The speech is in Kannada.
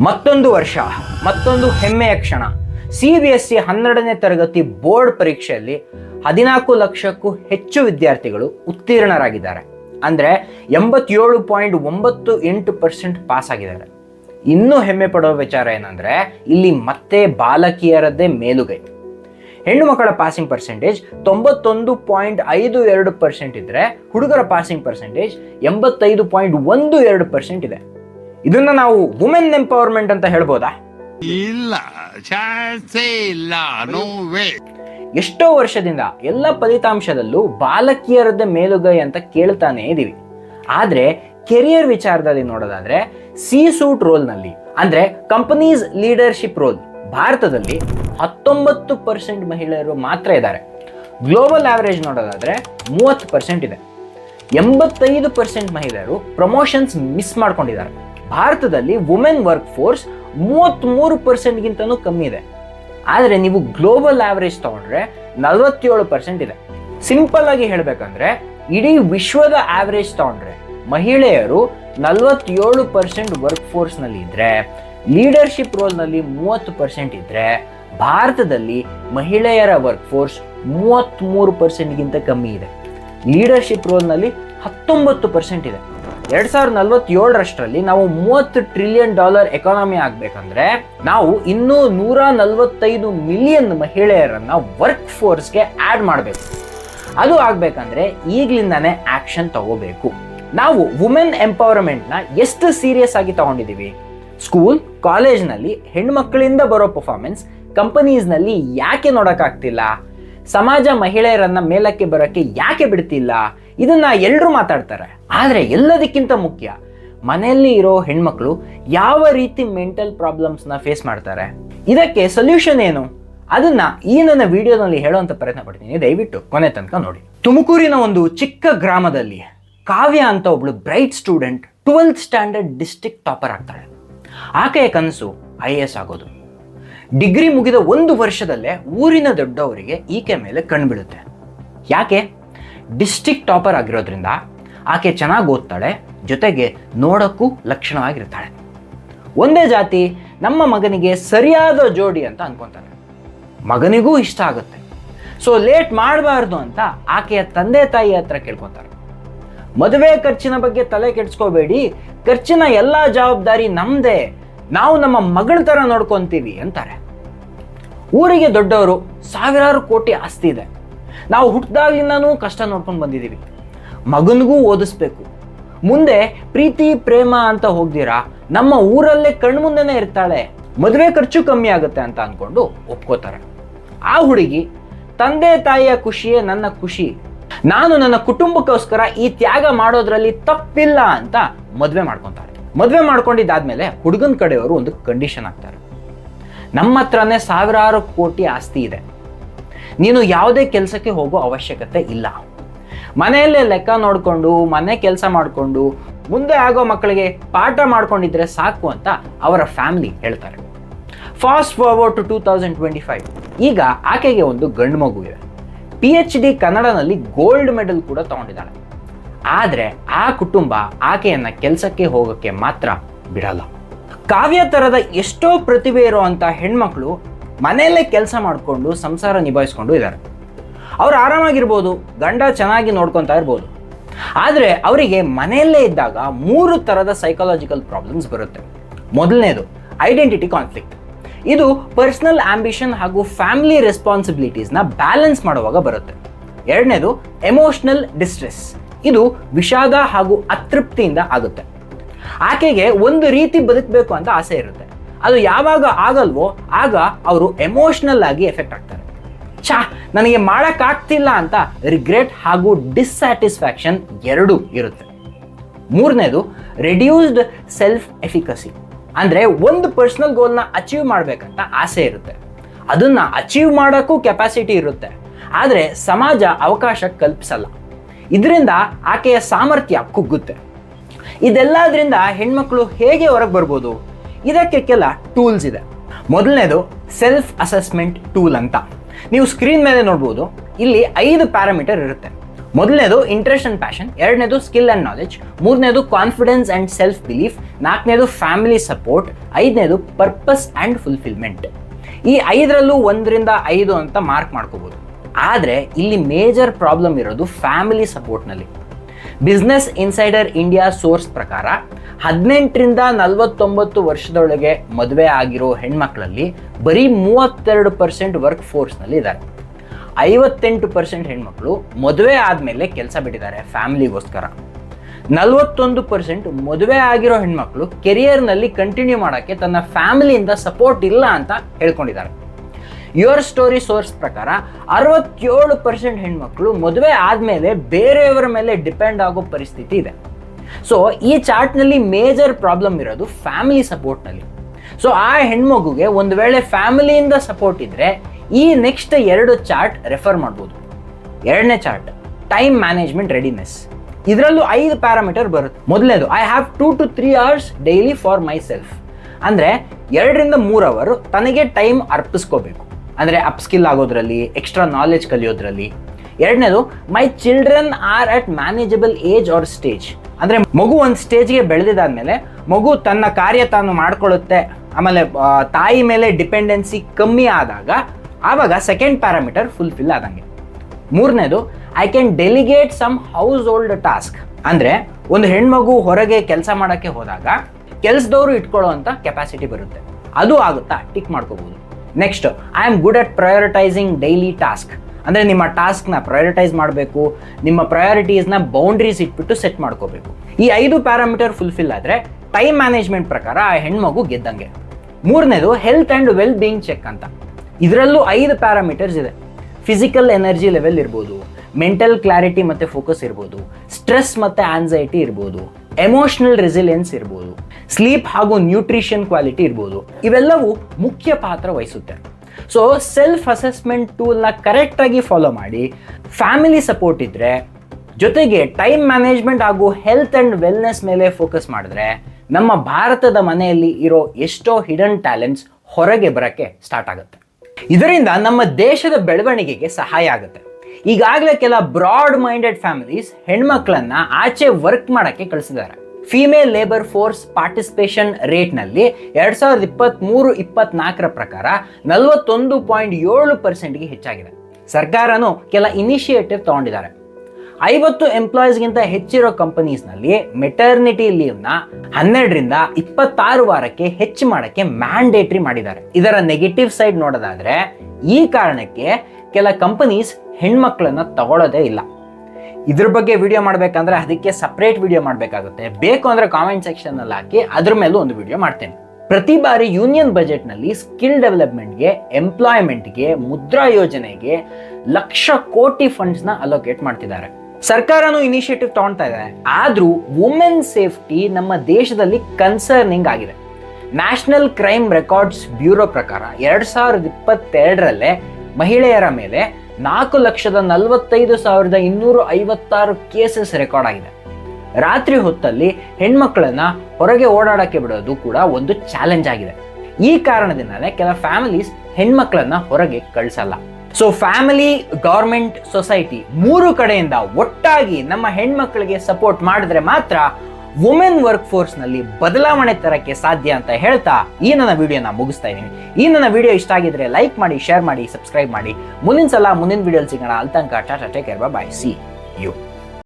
ಮತ್ತೊಂದು ವರ್ಷ, ಮತ್ತೊಂದು ಹೆಮ್ಮೆಯ ಕ್ಷಣ. ಸಿ ಬಿ ಎಸ್ ಸಿ ಹನ್ನೆರಡನೇ ತರಗತಿ ಬೋರ್ಡ್ ಪರೀಕ್ಷೆಯಲ್ಲಿ ಹದಿನಾಲ್ಕು ಲಕ್ಷಕ್ಕೂ ಹೆಚ್ಚು ವಿದ್ಯಾರ್ಥಿಗಳು ಉತ್ತೀರ್ಣರಾಗಿದ್ದಾರೆ. ಅಂದರೆ ಎಂಬತ್ತೇಳು ಪಾಯಿಂಟ್ ಒಂಬತ್ತು ಎಂಟು ಪರ್ಸೆಂಟ್ ಪಾಸ್ ಆಗಿದ್ದಾರೆ. ಇನ್ನೂ ಹೆಮ್ಮೆ ಪಡುವ ವಿಚಾರ ಏನಂದರೆ, ಇಲ್ಲಿ ಮತ್ತೆ ಬಾಲಕಿಯರದ್ದೇ ಮೇಲುಗೈ. ಹೆಣ್ಣು ಮಕ್ಕಳ ಪಾಸಿಂಗ್ ಪರ್ಸೆಂಟೇಜ್ ತೊಂಬತ್ತೊಂದು ಪಾಯಿಂಟ್ ಐದು ಎರಡು ಪರ್ಸೆಂಟ್ ಇದ್ರೆ, ಹುಡುಗರ ಪಾಸಿಂಗ್ ಪರ್ಸೆಂಟೇಜ್ ಎಂಬತ್ತೈದು ಪಾಯಿಂಟ್ ಒಂದು ಎರಡು ಪರ್ಸೆಂಟ್ ಇದೆ. ಇದನ್ನ ನಾವು ವುಮೆನ್ ಎಂಪವರ್ಮೆಂಟ್ ಅಂತ ಹೇಳ್ಬೋದಾ? ಇಲ್ಲ ಇಲ್ಲ ಎಷ್ಟೋ ವರ್ಷದಿಂದ ಎಲ್ಲ ಫಲಿತಾಂಶದಲ್ಲೂ ಬಾಲಕಿಯರದ್ದೇ ಮೇಲುಗೈ ಅಂತ ಕೇಳ್ತಾನೆ ಇದೀವಿ. ಆದ್ರೆ ಕೆರಿಯರ್ ವಿಚಾರದಲ್ಲಿ ನೋಡೋದಾದ್ರೆ ಸಿ ಸೂಟ್ ರೋಲ್ನಲ್ಲಿ ಅಂದ್ರೆ ಕಂಪನೀಸ್ ಲೀಡರ್ಶಿಪ್ ರೋಲ್ ಭಾರತದಲ್ಲಿ ಹತ್ತೊಂಬತ್ತು ಪರ್ಸೆಂಟ್ ಮಹಿಳೆಯರು ಮಾತ್ರ ಇದ್ದಾರೆ. ಗ್ಲೋಬಲ್ ಆವರೇಜ್ ನೋಡೋದಾದ್ರೆ ಮೂವತ್ತು ಪರ್ಸೆಂಟ್ ಇದೆ. ಎಂಬತ್ತೈದು ಪರ್ಸೆಂಟ್ ಮಹಿಳೆಯರು ಪ್ರಮೋಷನ್ಸ್ ಮಿಸ್ ಮಾಡ್ಕೊಂಡಿದ್ದಾರೆ. ಭಾರತದಲ್ಲಿ ವುಮೆನ್ ವರ್ಕ್ ಫೋರ್ಸ್ ಮೂವತ್ತ್ಮೂರು ಪರ್ಸೆಂಟ್ಗಿಂತನೂ ಕಮ್ಮಿ ಇದೆ. ಆದರೆ ನೀವು ಗ್ಲೋಬಲ್ ಆವರೇಜ್ ತಗೊಂಡ್ರೆ ನಲವತ್ತೇಳು ಪರ್ಸೆಂಟ್ ಇದೆ. ಸಿಂಪಲ್ ಆಗಿ ಹೇಳಬೇಕಂದ್ರೆ, ಇಡೀ ವಿಶ್ವದ ಆವರೇಜ್ ತಗೊಂಡ್ರೆ ಮಹಿಳೆಯರು ನಲವತ್ತೇಳು ಪರ್ಸೆಂಟ್ ವರ್ಕ್ ಫೋರ್ಸ್ನಲ್ಲಿ ಇದ್ರೆ ಲೀಡರ್ಶಿಪ್ ರೋಲ್ನಲ್ಲಿ ಮೂವತ್ತು ಪರ್ಸೆಂಟ್ ಇದ್ರೆ, ಭಾರತದಲ್ಲಿ ಮಹಿಳೆಯರ ವರ್ಕ್ ಫೋರ್ಸ್ ಮೂವತ್ತ್ಮೂರು ಪರ್ಸೆಂಟ್ಗಿಂತ ಕಮ್ಮಿ ಇದೆ. ಲೀಡರ್ಶಿಪ್ ರೋಲ್ನಲ್ಲಿ ಹತ್ತೊಂಬತ್ತು ಪರ್ಸೆಂಟ್ ಇದೆ. ಎರಡ್ ಸಾವಿರದ ನಲ್ವತ್ತೇಳರಷ್ಟರಲ್ಲಿ ನಾವು ಮೂವತ್ತು ಟ್ರಿಲಿಯನ್ ಡಾಲರ್ ಎಕಾನಮಿ ಆಗ್ಬೇಕಂದ್ರೆ ನಾವು ಇನ್ನೂ ನೂರ ನಲ್ವತ್ತೈದು ಮಿಲಿಯನ್ ಮಹಿಳೆಯರನ್ನ ವರ್ಕ್ ಫೋರ್ಸ್ಗೆ ಆಡ್ ಮಾಡಬೇಕು. ಅದು ಆಗ್ಬೇಕಂದ್ರೆ ಈಗ್ಲಿಂದಾನೆ ಆಕ್ಷನ್ ತಗೋಬೇಕು. ನಾವು ವುಮೆನ್ನ ಎಷ್ಟು ಸೀರಿಯಸ್ ಆಗಿ ತಗೊಂಡಿದ್ದೀವಿ ಸ್ಕೂಲ್ ಕಾಲೇಜ್ನಲ್ಲಿ ಹೆಣ್ಮಕ್ಳಿಂದ ಬರೋ ಪರ್ಫಾರ್ಮೆನ್ಸ್ ಕಂಪನೀಸ್ನಲ್ಲಿ ಯಾಕೆ ನೋಡೋಕ್ಕಾಗ್ತಿಲ್ಲ ಸಮಾಜ ಮಹಿಳೆಯರನ್ನ ಮೇಲಕ್ಕೆ ಬರೋಕ್ಕೆ ಯಾಕೆ ಬಿಡ್ತಿಲ್ಲ? ಇದನ್ನ ಎಲ್ಲರೂ ಮಾತಾಡ್ತಾರೆ. ಆದರೆ ಎಲ್ಲದಕ್ಕಿಂತ ಮುಖ್ಯ, ಮನೆಯಲ್ಲಿ ಇರೋ ಹೆಣ್ಮಕ್ಳು ಯಾವ ರೀತಿ ಮೆಂಟಲ್ ಪ್ರಾಬ್ಲಮ್ಸ್ನ ಫೇಸ್ ಮಾಡ್ತಾರೆ? ಇದಕ್ಕೆ ಸೊಲ್ಯೂಷನ್ ಏನು? ಅದನ್ನ ಈ ನನ್ನ ವಿಡಿಯೋನಲ್ಲಿ ಹೇಳುವಂತ ಪ್ರಯತ್ನ ಪಡ್ತೀನಿ. ದಯವಿಟ್ಟು ಕೊನೆ ತನಕ ನೋಡಿ. ತುಮಕೂರಿನ ಒಂದು ಚಿಕ್ಕ ಗ್ರಾಮದಲ್ಲಿ ಕಾವ್ಯ ಅಂತ ಒಬ್ಳು bright student twelfth standard district topper ಆಗ್ತಾಳೆ. ಆಕೆಯ ಕನಸು ಐ ಎ ಎಸ್ ಆಗೋದು. ಡಿಗ್ರಿ ಮುಗಿದ ಒಂದು ವರ್ಷದಲ್ಲೇ ಊರಿನ ದೊಡ್ಡವರಿಗೆ ಈಕೆ ಮೇಲೆ ಕಣ್ಬೀಳುತ್ತೆ ಯಾಕೆ? ಡಿಸ್ಟಿಕ್ ಟಾಪರ್ ಆಗಿರೋದ್ರಿಂದ ಆಕೆ ಚೆನ್ನಾಗಿ ಓದ್ತಾಳೆ, ಜೊತೆಗೆ ನೋಡೋಕ್ಕೂ ಲಕ್ಷಣವಾಗಿರ್ತಾಳೆ. ಒಂದೇ ಜಾತಿ ನಮ್ಮ ಮಗನಿಗೆ ಸರಿಯಾದ ಜೋಡಿ ಅಂತ ಅನ್ಕೊಂತಾರೆ ಮಗನಿಗೂ ಇಷ್ಟ ಆಗುತ್ತೆ. ಸೊ ಲೇಟ್ ಮಾಡಬಾರ್ದು ಅಂತ ಆಕೆಯ ತಂದೆ ತಾಯಿ ಹತ್ರ ಕೇಳ್ಕೊತಾರೆ. ಮದುವೆ ಖರ್ಚಿನ ಬಗ್ಗೆ ತಲೆ ಕೆಡಿಸ್ಕೋಬೇಡಿ, ಖರ್ಚಿನ ಎಲ್ಲ ಜವಾಬ್ದಾರಿ ನಮ್ದೇ, ನಾವು ನಮ್ಮ ಮಗಳ ಥರ ನೋಡ್ಕೊತೀವಿ ಅಂತಾರೆ. ಊರಿಗೆ ದೊಡ್ಡವರು ಸಾವಿರಾರು ಕೋಟಿ ಆಸ್ತಿ ಇದೆ. ನಾವು ಹುಟ್ಟಿದಾಗ್ಲಿಂದನೂ ಕಷ್ಟ ನೋಡ್ಕೊಂಡು ಬಂದಿದ್ದೀವಿ. ಮಗನಿಗೂ ಓದಿಸ್ಬೇಕು. ಮುಂದೆ ಪ್ರೀತಿ, ಪ್ರೇಮ ಅಂತ ಹೋಗ್ದಿರಾ, ನಮ್ಮ ಊರಲ್ಲೇ ಕಣ್ಮುಂದೆನೇ ಇರ್ತಾಳೆ. ಮದುವೆ ಖರ್ಚು ಕಮ್ಮಿ ಆಗುತ್ತೆ ಅಂತ ಅನ್ಕೊಂಡು ಒಪ್ಕೋತಾರೆ. ಆ ಹುಡುಗಿ, ತಂದೆ ತಾಯಿಯ ಖುಷಿಯೇ ನನ್ನ ಖುಷಿ. ನಾನು ನನ್ನ ಕುಟುಂಬಕ್ಕೋಸ್ಕರ ಈ ತ್ಯಾಗ ಮಾಡೋದ್ರಲ್ಲಿ ತಪ್ಪಿಲ್ಲ ಅಂತ ಮದುವೆ ಮಾಡ್ಕೊತಾರೆ. ಮದುವೆ ಮಾಡ್ಕೊಂಡಿದ್ದಾದ್ಮೇಲೆ ಹುಡುಗನ ಕಡೆಯವರು ಒಂದು ಕಂಡೀಷನ್ ಹಾಕ್ತಾರೆ. ನಮ್ಮ ಹತ್ರನೇ ಸಾವಿರಾರು ಕೋಟಿ ಆಸ್ತಿ ಇದೆ. ನೀನು ಯಾವುದೇ ಕೆಲಸಕ್ಕೆ ಹೋಗೋ ಅವಶ್ಯಕತೆ ಇಲ್ಲ. ಮನೆಯಲ್ಲೇ ಲೆಕ್ಕ ನೋಡಿಕೊಂಡು, ಮನೆ ಕೆಲಸ ಮಾಡಿಕೊಂಡು, ಮುಂದೆ ಆಗೋ ಮಕ್ಕಳಿಗೆ ಪಾಠ ಮಾಡ್ಕೊಂಡಿದ್ರೆ ಸಾಕು ಅಂತ ಅವರ ಫ್ಯಾಮಿಲಿ ಹೇಳ್ತಾರೆ. Fast forward to two thousand twenty five ಈಗ ಆಕೆಗೆ ಒಂದು ಗಂಡು ಮಗು ಇದೆ. ಪಿ ಎಚ್ ಡಿ ಕನ್ನಡನಲ್ಲಿ ಗೋಲ್ಡ್ ಮೆಡಲ್ ಕೂಡ ತಗೊಂಡಿದ್ದಾಳೆ. ಆದರೆ ಆ ಕುಟುಂಬ ಆಕೆಯನ್ನು ಕೆಲಸಕ್ಕೆ ಹೋಗೋಕ್ಕೆ ಮಾತ್ರ ಬಿಡಲ್ಲ. ಕಾವ್ಯ ಥರದ ಎಷ್ಟೋ ಪ್ರತಿಭೆ ಇರುವಂಥ ಹೆಣ್ಮಕ್ಳು ಮನೆಯಲ್ಲೇ ಕೆಲಸ ಮಾಡಿಕೊಂಡು, ಸಂಸಾರ ನಿಭಾಯಿಸ್ಕೊಂಡು ಇದ್ದಾರೆ. ಅವ್ರು ಆರಾಮಾಗಿರ್ಬೋದು, ಗಂಡ ಚೆನ್ನಾಗಿ ನೋಡ್ಕೊತಾ ಇರ್ಬೋದು. ಆದರೆ ಅವರಿಗೆ ಮನೆಯಲ್ಲೇ ಇದ್ದಾಗ ಮೂರು ಥರದ ಸೈಕಾಲಜಿಕಲ್ ಪ್ರಾಬ್ಲಮ್ಸ್ ಬರುತ್ತೆ. ಮೊದಲನೇದು ಐಡೆಂಟಿಟಿ ಕಾನ್ಫ್ಲಿಕ್ಟ್ ಇದು ಪರ್ಸ್ನಲ್ ಆಂಬಿಷನ್ ಹಾಗೂ ಫ್ಯಾಮಿಲಿ ರೆಸ್ಪಾನ್ಸಿಬಿಲಿಟೀಸ್ನ ಬ್ಯಾಲೆನ್ಸ್ ಮಾಡುವಾಗ ಬರುತ್ತೆ. ಎರಡನೇದು ಎಮೋಷ್ನಲ್ ಡಿಸ್ಟ್ರೆಸ್ ಇದು ವಿಷಾದ ಹಾಗೂ ಅತೃಪ್ತಿಯಿಂದ ಆಗುತ್ತೆ. ಆಕೆಗೆ ಒಂದು ರೀತಿ ಬದುಕಬೇಕು ಅಂತ ಆಸೆ ಇರುತ್ತೆ. ಅದು ಯಾವಾಗ ಆಗಲ್ವೋ, ಆಗ ಅವರು ಎಮೋಷ್ನಲ್ ಆಗಿ ಎಫೆಕ್ಟ್ ಆಗ್ತಾರೆ. ಛಾ ನನಗೆ ಮಾಡೋಕ್ಕಾಗ್ತಿಲ್ಲ ಅಂತ ರಿಗ್ರೆಟ್ ಹಾಗೂ ಡಿಸ್ಸ್ಯಾಟಿಸ್ಫ್ಯಾಕ್ಷನ್ ಎರಡೂ ಇರುತ್ತೆ. ಮೂರನೇದು ರೆಡ್ಯೂಸ್ಡ್ ಸೆಲ್ಫ್ ಎಫಿಕಸಿ ಅಂದರೆ ಒಂದು ಪರ್ಸನಲ್ ಗೋಲ್ನ ಅಚೀವ್ ಮಾಡಬೇಕಂತ ಆಸೆ ಇರುತ್ತೆ. ಅದನ್ನ ಅಚೀವ್ ಮಾಡೋಕ್ಕೂ ಕೆಪಾಸಿಟಿ ಇರುತ್ತೆ. ಆದರೆ ಸಮಾಜ ಅವಕಾಶ ಕಲ್ಪಿಸಲ್ಲ. ಇದರಿಂದ ಆಕೆಯ ಸಾಮರ್ಥ್ಯ ಕುಗ್ಗುತ್ತೆ. ಇದೆಲ್ಲದರಿಂದ ಹೆಣ್ಮಕ್ಳು ಹೇಗೆ ಹೊರಗೆ ಬರ್ಬೋದು? ಇದಕ್ಕೆ ಕೆಲ ಟೂಲ್ಸ್ ಇದೆ. ಮೊದಲನೇದು ಸೆಲ್ಫ್ ಅಸೆಸ್ಮೆಂಟ್ ಟೂಲ್ ಅಂತ. ನೀವು ಸ್ಕ್ರೀನ್ ಮೇಲೆ ನೋಡ್ಬೋದು, ಇಲ್ಲಿ ಐದು ಪ್ಯಾರಾಮೀಟರ್ ಇರುತ್ತೆ. ಮೊದಲನೇದು ಇಂಟ್ರೆಸ್ಟ್ ಅಂಡ್ ಪ್ಯಾಷನ್ ಎರಡನೇದು ಸ್ಕಿಲ್ ಅಂಡ್ ನಾಲೆಜ್ ಮೂರನೇದು ಕಾನ್ಫಿಡೆನ್ಸ್ ಅಂಡ್ ಸೆಲ್ಫ್ ಬಿಲೀಫ್ ನಾಲ್ಕನೇದು ಫ್ಯಾಮಿಲಿ ಸಪೋರ್ಟ್ ಐದನೇದು ಪರ್ಪಸ್ ಅಂಡ್ ಫುಲ್ಫಿಲ್ಮೆಂಟ್ ಈ ಐದರಲ್ಲೂ ಒಂದರಿಂದ ಐದು ಅಂತ ಮಾರ್ಕ್ ಮಾಡ್ಕೋಬಹುದು ಆದರೆ, ಇಲ್ಲಿ ಮೇಜರ್ ಪ್ರಾಬ್ಲಮ್ ಇರೋದು ಫ್ಯಾಮಿಲಿ ಸಪೋರ್ಟ್ನಲ್ಲಿ ಬಿಸ್ನೆಸ್ ಇನ್ಸೈಡರ್ ಇಂಡಿಯಾ ಸೋರ್ಸ್ ಪ್ರಕಾರ, ಹದಿನೆಂಟರಿಂದ ನಲವತ್ತೊಂಬತ್ತು ವರ್ಷದೊಳಗೆ ಮದುವೆ ಆಗಿರೋ ಹೆಣ್ಮಕ್ಳಲ್ಲಿ ಬರೀ ಮೂವತ್ತೆರಡು ಪರ್ಸೆಂಟ್ ವರ್ಕ್ ಫೋರ್ಸ್ನಲ್ಲಿ ಇದ್ದಾರೆ. ಐವತ್ತೆಂಟು ಪರ್ಸೆಂಟ್ ಹೆಣ್ಮಕ್ಳು ಮದುವೆ ಆದಮೇಲೆ ಕೆಲಸ ಬಿಟ್ಟಿದ್ದಾರೆ ಫ್ಯಾಮಿಲಿಗೋಸ್ಕರ. ನಲವತ್ತೊಂದು ಪರ್ಸೆಂಟ್ ಮದುವೆ ಆಗಿರೋ ಹೆಣ್ಮಕ್ಳು ಕೆರಿಯರ್ನಲ್ಲಿ ಕಂಟಿನ್ಯೂ ಮಾಡೋಕ್ಕೆ ತನ್ನ ಫ್ಯಾಮಿಲಿಯಿಂದ ಸಪೋರ್ಟ್ ಇಲ್ಲ ಅಂತ ಹೇಳ್ಕೊಂಡಿದ್ದಾರೆ. ಯುವರ್ ಸ್ಟೋರಿ ಸೋರ್ಸ್ ಪ್ರಕಾರ ಅರವತ್ತೇಳು ಪರ್ಸೆಂಟ್ ಹೆಣ್ಮಕ್ಳು ಮದುವೆ ಆದಮೇಲೆ ಬೇರೆಯವರ ಮೇಲೆ ಡಿಪೆಂಡ್ ಆಗೋ ಪರಿಸ್ಥಿತಿ ಇದೆ. ಸೊ ಈ ಚಾರ್ಟ್ನಲ್ಲಿ ಮೇಜರ್ ಪ್ರಾಬ್ಲಮ್ ಇರೋದು ಫ್ಯಾಮಿಲಿ ಸಪೋರ್ಟ್ನಲ್ಲಿ ಸೊ ಆ ಹೆಣ್ಮಗುಗೆ ಒಂದು ವೇಳೆ ಫ್ಯಾಮಿಲಿಯಿಂದ ಸಪೋರ್ಟ್ ಇದ್ದರೆ ಈ ನೆಕ್ಸ್ಟ್ ಎರಡು ಚಾರ್ಟ್ ರೆಫರ್ ಮಾಡ್ಬೋದು. ಎರಡನೇ ಚಾರ್ಟ್ ಟೈಮ್ ಮ್ಯಾನೇಜ್ಮೆಂಟ್ ರೆಡಿನೆಸ್ ಇದರಲ್ಲೂ ಐದು ಪ್ಯಾರಾಮೀಟರ್ ಬರುತ್ತೆ. ಮೊದಲನೇದು I have two to three hours daily for my self ಅಂದರೆ ಎರಡರಿಂದ ಮೂರು ಅವರು ತನಗೆ ಟೈಮ್ ಅರ್ಪಿಸ್ಕೋಬೇಕು. ಅಂದರೆ ಅಪ್ಸ್ಕಿಲ್ ಆಗೋದ್ರಲ್ಲಿ ಎಕ್ಸ್ಟ್ರಾ ನಾಲೆಜ್ ಕಲಿಯೋದ್ರಲ್ಲಿ. ಎರಡನೇದು my children are at manageable age or stage ಅಂದರೆ ಮಗು ಒಂದು ಸ್ಟೇಜ್ಗೆ ಬೆಳೆದಿದ್ದಾದ್ಮೇಲೆ ಮಗು ತನ್ನ ಕಾರ್ಯ ತಾನು ಮಾಡ್ಕೊಳ್ಳುತ್ತೆ, ಆಮೇಲೆ ತಾಯಿ ಮೇಲೆ ಡಿಪೆಂಡೆನ್ಸಿ ಕಮ್ಮಿ ಆದಾಗ, ಆವಾಗ ಸೆಕೆಂಡ್ ಪ್ಯಾರಾಮೀಟರ್ ಫುಲ್ಫಿಲ್ ಆದಂಗೆ. ಮೂರನೇದು I can delegate some household task ಅಂದರೆ ಒಂದು ಹೆಣ್ಮಗು ಹೊರಗೆ ಕೆಲಸ ಮಾಡೋಕ್ಕೆ ಹೋದಾಗ, ಕೆಲಸದವರು ಇಟ್ಕೊಳ್ಳೋ ಅಂತ ಕೆಪಾಸಿಟಿ ಬರುತ್ತೆ. ಅದು ಆಗುತ್ತಾ? ಟಿಕ್ ಮಾಡ್ಕೋಬಹುದು next I am good at prioritising daily task ಅಂದರೆ ನಿಮ್ಮ ಟಾಸ್ಕ್ನ ಪ್ರಯೋರಿಟೈಸ್ ಮಾಡಬೇಕು, ನಿಮ್ಮ ಪ್ರಯಾರಿಟೀಸ್ನ ಬೌಂಡ್ರೀಸ್ ಇಟ್ಬಿಟ್ಟು ಸೆಟ್ ಮಾಡ್ಕೋಬೇಕು. ಈ ಐದು ಪ್ಯಾರಾಮೀಟರ್ ಫುಲ್ಫಿಲ್ ಆದರೆ ಟೈಮ್ ಮ್ಯಾನೇಜ್ಮೆಂಟ್ ಪ್ರಕಾರ ಆ ಹೆಣ್ಮಗು ಗೆದ್ದಂಗೆ. ಮೂರನೇದು health and well being check ಅಂತ. ಇದರಲ್ಲೂ ಐದು ಪ್ಯಾರಾಮೀಟರ್ಸ್ ಇದೆ. ಫಿಸಿಕಲ್ ಎನರ್ಜಿ ಲೆವೆಲ್ ಇರ್ಬೋದು ಮೆಂಟಲ್ ಕ್ಲಾರಿಟಿ ಮತ್ತು ಫೋಕಸ್ ಇರ್ಬೋದು ಸ್ಟ್ರೆಸ್ ಮತ್ತು ಆನ್ಸೈಟಿ ಇರ್ಬೋದು ಎಮೋಷ್ನಲ್ ರೆಸಿಲಿಯನ್ಸ್ ಇರ್ಬೋದು. ಸ್ಲೀಪ್ ಹಾಗೂ ನ್ಯೂಟ್ರಿಷನ್ ಕ್ವಾಲಿಟಿ ಇರ್ಬೋದು. ಇವೆಲ್ಲವೂ ಮುಖ್ಯ ಪಾತ್ರ ವಹಿಸುತ್ತೆ. ಸೊ ಸೆಲ್ಫ್ ಅಸೆಸ್ಮೆಂಟ್ ಟೂಲ್ನ ಕರೆಕ್ಟಾಗಿ ಫಾಲೋ ಮಾಡಿ ಫ್ಯಾಮಿಲಿ ಸಪೋರ್ಟ್ ಇದ್ದರೆ ಜೊತೆಗೆ ಟೈಮ್ ಮ್ಯಾನೇಜ್ಮೆಂಟ್ ಹಾಗೂ ಹೆಲ್ತ್ ಆ್ಯಂಡ್ ವೆಲ್ನೆಸ್ ಮೇಲೆ ಫೋಕಸ್ ಮಾಡಿದ್ರೆ, ನಮ್ಮ ಭಾರತದ ಮನೆಯಲ್ಲಿ ಇರೋ ಎಷ್ಟೋ ಹಿಡನ್ ಟ್ಯಾಲೆಂಟ್ಸ್ ಹೊರಗೆ ಬರೋಕ್ಕೆ ಸ್ಟಾರ್ಟ್ ಆಗುತ್ತೆ. ಇದರಿಂದ ನಮ್ಮ ದೇಶದ ಬೆಳವಣಿಗೆಗೆ ಸಹಾಯ ಆಗುತ್ತೆ. ಈಗಾಗಲೇ ಕೆಲ ಬ್ರಾಡ್ ಮೈಂಡೆಡ್ ಫ್ಯಾಮಿಲೀಸ್ ಹೆಣ್ಮಕ್ಳನ್ನ ಆಚೆ ವರ್ಕ್ ಮಾಡೋಕ್ಕೆ ಕಳಿಸಿದ್ದಾರೆ. ಫಿಮೇಲ್ ಲೇಬರ್ ಫೋರ್ಸ್ ಪಾರ್ಟಿಸಿಪೇಷನ್ ರೇಟ್ನಲ್ಲಿ ಎರಡು ಸಾವಿರದ ಇಪ್ಪತ್ತ್ಮೂರು ಇಪ್ಪತ್ನಾಲ್ಕರ ಪ್ರಕಾರ ನಲವತ್ತೊಂದು ಪಾಯಿಂಟ್ ಏಳು ಪರ್ಸೆಂಟ್ಗೆ ಹೆಚ್ಚಾಗಿದೆ. ಸರ್ಕಾರನೂ ಕೆಲ ಇನಿಷಿಯೇಟಿವ್ ತಗೊಂಡಿದ್ದಾರೆ. ಐವತ್ತು ಎಂಪ್ಲಾಯೀಸ್ಗಿಂತ ಹೆಚ್ಚಿರೋ ಕಂಪನೀಸ್ನಲ್ಲಿ ಮೆಟರ್ನಿಟಿ ಲೀವ್ನ ಹನ್ನೆರಡರಿಂದ ಇಪ್ಪತ್ತಾರು ವಾರಕ್ಕೆ ಹೆಚ್ಚು ಮಾಡೋಕ್ಕೆ ಮ್ಯಾಂಡೇಟ್ರಿ ಮಾಡಿದ್ದಾರೆ. ಇದರ ನೆಗೆಟಿವ್ ಸೈಡ್ ನೋಡೋದಾದ್ರೆ ಈ ಕಾರಣಕ್ಕೆ ಕೆಲ ಕಂಪನೀಸ್ ಹೆಣ್ಮಕ್ಳನ್ನ ತಗೊಳ್ಳೋದೇ ಇಲ್ಲ. ಇದ್ರ ಬಗ್ಗೆ ವಿಡಿಯೋ ಮಾಡಬೇಕಂದ್ರೆ ಅದಕ್ಕೆ ಸಪ್ರೇಟ್ ವಿಡಿಯೋ ಮಾಡಬೇಕಾಗುತ್ತೆ. ಬೇಕು ಅಂದರೆ ಕಾಮೆಂಟ್ ಸೆಕ್ಷನಲ್ಲಿ ಹಾಕಿ, ಅದ್ರ ಮೇಲೂ ಒಂದು ವಿಡಿಯೋ ಮಾಡ್ತೇನೆ. ಪ್ರತಿ ಬಾರಿ ಯೂನಿಯನ್ ಬಜೆಟ್ನಲ್ಲಿ ಸ್ಕಿಲ್ ಡೆವಲಪ್ಮೆಂಟ್ಗೆ ಎಂಪ್ಲಾಯ್ಮೆಂಟ್ಗೆ ಮುದ್ರಾ ಯೋಜನೆಗೆ ಲಕ್ಷ ಕೋಟಿ ಫಂಡ್ಸ್ನ ಅಲೋಕೇಟ್ ಮಾಡ್ತಿದ್ದಾರೆ. ಸರ್ಕಾರನೂ ಇನಿಷಿಯೇಟಿವ್ ತಗೊಳ್ತಾ ಇದೆ. ಆದರೂ ವುಮೆನ್ ಸೇಫ್ಟಿ ನಮ್ಮ ದೇಶದಲ್ಲಿ ಕನ್ಸರ್ನಿಂಗ್ ಆಗಿದೆ. ನ್ಯಾಷನಲ್ ಕ್ರೈಮ್ ರೆಕಾರ್ಡ್ಸ್ ಬ್ಯೂರೋ ಪ್ರಕಾರ ಎರಡು ಸಾವಿರದ ಇಪ್ಪತ್ತೆರಡರಲ್ಲೇ ಮಹಿಳೆಯರ ಮೇಲೆ ನಾಲ್ಕು ಲಕ್ಷದ ನಲವತ್ತೈದು ಸಾವಿರದ ಇನ್ನೂರ ಐವತ್ತಾರು ಕೇಸಸ್ ರೆಕಾರ್ಡ್ ಆಗಿದೆ. ರಾತ್ರಿ ಹೊತ್ತಲ್ಲಿ ಹೆಣ್ಮಕ್ಳನ್ನ ಹೊರಗೆ ಓಡಾಡಕ್ಕೆ ಬಿಡೋದು ಕೂಡ ಒಂದು ಚಾಲೆಂಜ್ ಆಗಿದೆ. ಈ ಕಾರಣದಿಂದಲೇ ಕೆಲ ಫ್ಯಾಮಿಲೀಸ್ ಹೆಣ್ಮಕ್ಳನ್ನ ಹೊರಗೆ ಕಳಿಸಲ್ಲ. ಸೊ ಫ್ಯಾಮಿಲಿ, ಗೌರ್ಮೆಂಟ್, ಸೊಸೈಟಿ ಮೂರು ಕಡೆಯಿಂದ ಒಟ್ಟಾಗಿ ನಮ್ಮ ಹೆಣ್ಮಕ್ಳಿಗೆ ಸಪೋರ್ಟ್ ಮಾಡಿದ್ರೆ ಮಾತ್ರ ವುಮೆನ್ ವರ್ಕ್ ಫೋರ್ಸ್ನಲ್ಲಿ ಬದಲಾವಣೆ ತರಕ್ಕೆ ಸಾಧ್ಯ ಅಂತ ಹೇಳ್ತಾ ಈ ನನ್ನ ವಿಡಿಯೋನ ಮುಗಿಸ್ತಾ ಇದ್ದೀನಿ. ಈ ನನ್ನ ವಿಡಿಯೋ ಇಷ್ಟ ಆಗಿದ್ರೆ ಲೈಕ್ ಮಾಡಿ ಶೇರ್ ಮಾಡಿ ಸಬ್ಸ್ಕ್ರೈಬ್ ಮಾಡಿ. ಮುಂದಿನ ಸಲ ಮುಂದಿನ ವಿಡಿಯೋ ಸಿಗೋಣ. ಅಲ್ತಂಕ tata take care bye see you